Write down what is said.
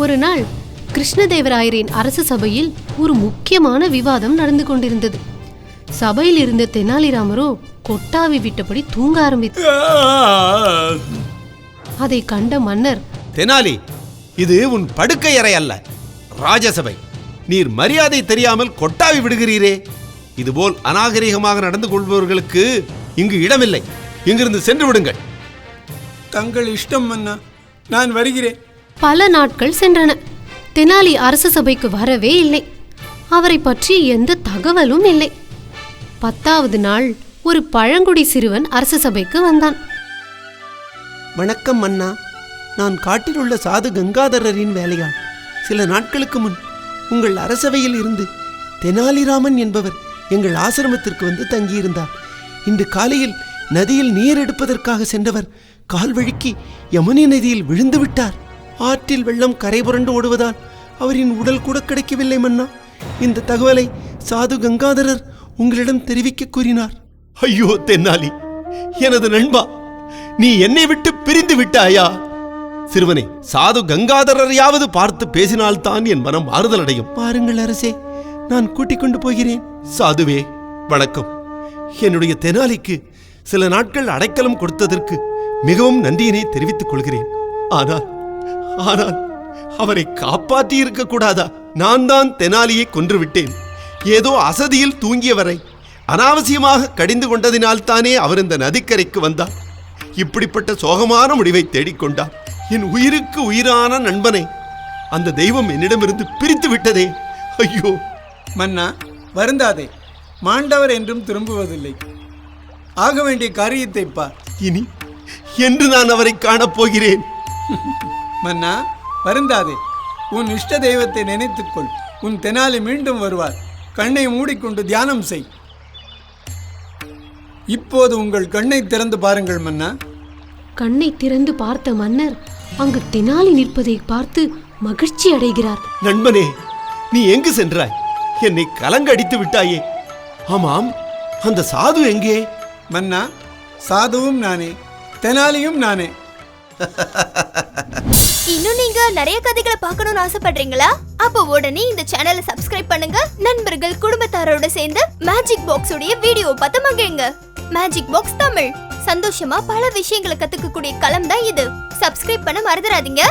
ஒரு நாள் கிருஷ்ணதேவராயரின் அரச சபையில் ஒரு முக்கியமான விவாதம் நடந்து கொண்டிருந்தது. சபையில் இருந்த தெனாலிராமரோ கொட்டாவி விட்டபடி தூங்க ஆரம்பித்தார். அதை கண்ட மன்னர் தெனாலி இது உன் படுக்கை அறை அல்ல ராஜசபை. நீர் மரியாதை தெரியாமல் கொட்டாவி விடுகிறீரே. இதுபோல் அநாகரிகமாக நடந்து கொள்பவர்களுக்கு இங்கு இடமில்லை. இங்கிருந்து சென்று விடுங்கள். தங்கள் இஷ்டம் மன்னா. நான் வருகிறேன். பல நாட்கள் சென்றன. தெனாலி அரச சபைக்கு வரவே இல்லை. அவரை பற்றி எந்த தகவலும் இல்லை. பத்தாவது நாள் ஒரு பழங்குடி சிறுவன் அரச சபைக்கு வந்தான். வணக்கம் அண்ணா. நான் காட்டில் உள்ள சாது கங்காதரரின் வேலையாள். சில நாட்களுக்கு முன் உங்கள் அரசவையில் இருந்து தெனாலிராமன் என்பவர் எங்கள் ஆசிரமத்திற்கு வந்து தங்கியிருந்தார். இன்று காலையில் நதியில் நீர் எடுப்பதற்காக சென்றவர் கால்வழுக்கி யமுனை நதியில் விழுந்து விட்டார். ஆற்றில் வெள்ளம் கரை புரண்டு ஓடுவதால் அவரின் உடல் கூட கிடைக்கவில்லை மன்னா. இந்த தகவலை சாது கங்காதரர் உங்களிடம் தெரிவிக்க கூறினார். ஐயோ தென்னாலி எனது நண்பா நீ என்னை விட்டு பிரிந்து விட்டாயா? சிறுவனே சாது கங்காதரரையாவது பார்த்து பேசினால்தான் என் மனம் ஆறுதல் அடையும் பாருங்கள் அரசே நான் கூட்டிக் கொண்டு போகிறேன். சாதுவே வணக்கம். என்னுடைய தெனாலிக்கு சில நாட்கள் அடைக்கலம் கொடுத்ததற்கு மிகவும் நன்றியினை தெரிவித்துக் கொள்கிறேன். ஆனால் ஆனால் அவரை காப்பாற்றி இருக்க கூடாதா? நான் தான் தெனாலியை கொன்று விட்டேன் ஏதோ அசதியில் தூங்கியவரை அனாவசியமாக கடிந்து கொண்டதினால் தானே அவர் இந்த நதிக்கரைக்கு வந்தார். இப்படிப்பட்ட சோகமான முடிவை தேடிக்கொண்டார் என் உயிருக்கு உயிரான நண்பனை அந்த தெய்வம் என்னிடமிருந்து பிரித்து விட்டதே. ஐயோ! மன்னா வருந்தாதே. மாண்டவர் என்றும் திரும்புவதில்லை. ஆக வேண்டிய காரியத்தை பார். இனி என்று நான் அவரை காணப் போகிறேன். மன்னா வருந்தாதே. உன் இஷ்ட தெய்வத்தை நினைத்துக்கொள். உன் தெனாலி மீண்டும் வருவார். கண்ணை மூடிக்கொண்டு தியானம் செய். இப்போது உங்கள் கண்ணை திறந்து பாருங்கள் மன்னா. கண்ணை திறந்து பார்த்த மன்னர் அங்கு தெனாலி நிற்பதை பார்த்து மகிழ்ச்சி அடைகிறார். நண்பனே நீ எங்கு சென்றாய்? என்னை கலங்கடித்து விட்டாயே. ஆமாம் அந்த சாது எங்கே? மன்னா சாதுவும் நானே. தெனாலியும் நானே. இன்னும் நீங்க நிறைய கதைகளை பார்க்கணும்னு ஆசைப்படுறீங்களா? அப்போ உடனே இந்த சேனலை சப்ஸ்கிரைப் பண்ணுங்க. நண்பர்கள் குடும்பத்தாரோட சேர்ந்து மேஜிக் பாக்ஸ் உடைய வீடியோ பார்த்து மகிழுங்க. Magic box Tamil. சந்தோஷமா பல விஷயங்களை கத்துக்கக்கூடிய களம் தான் இது. சப்ஸ்கிரைப் பண்ண மறந்துடாதீங்க.